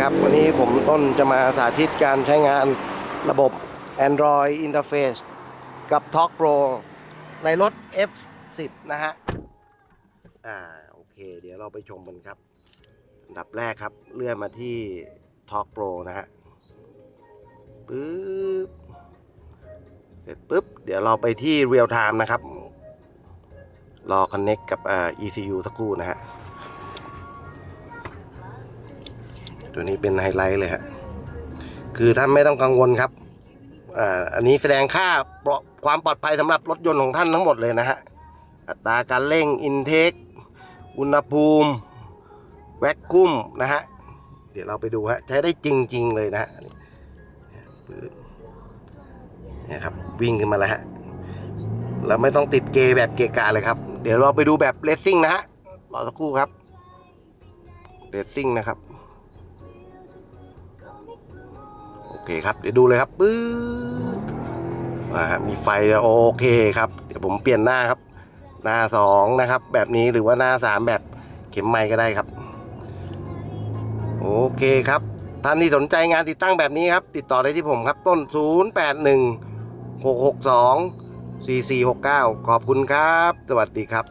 ครับ วันนี้ผมต้นจะมาสาธิตการใช้งานระบบ Android Interface กับ Talk Pro ในรถ F10 นะฮะ อ่า โอเค เดี๋ยวเราไปชมกันครับ อันดับแรกครับ เลื่อนมาที่ Talk Pro นะฮะ ปึ๊บ เสร็จปุ๊บ เดี๋ยวเราไปที่ Real Time นะครับ รอ Connect กับอ่า ECU สักครู่นะฮะ ตัวนี้เป็นไฮไลท์เลยฮะคือท่านไม่ต้องกังวลครับอ่าอันนี้แสดงค่าปลความปลอดภัยสำหรับรถยนต์ของท่านทั้งหมดเลยนะฮะอัตราการเร่งอินเทคอุณหภูมิ แวคคุมนะฮะเดี๋ยวเราไปดูฮะใช้ได้จริง ๆ เลยนะฮะนี่ครับวิ่งขึ้นมาแล้วฮะเราไม่ต้องติดเกย์แบบเกกะเลยครับ เดี๋ยวเราไปดูแบบเลสซิ่งนะฮะรอสักครู่ครับเลสซิ่งนะครับ โอเคครับเดี๋ยวดูเลยครับปื๊ดอ่ามีไฟโอเคครับ เดี๋ยวผมเปลี่ยนหน้าครับ หน้าสองนะครับ แบบนี้หรือว่าหน้าสามแบบเข็มไม้ก็ได้ครับ โอเคครับท่านที่สนใจงานติดตั้งแบบนี้ครับ ติดต่อได้ที่ผมครับต้น 081 662 4469 ขอบคุณครับ สวัสดีครับ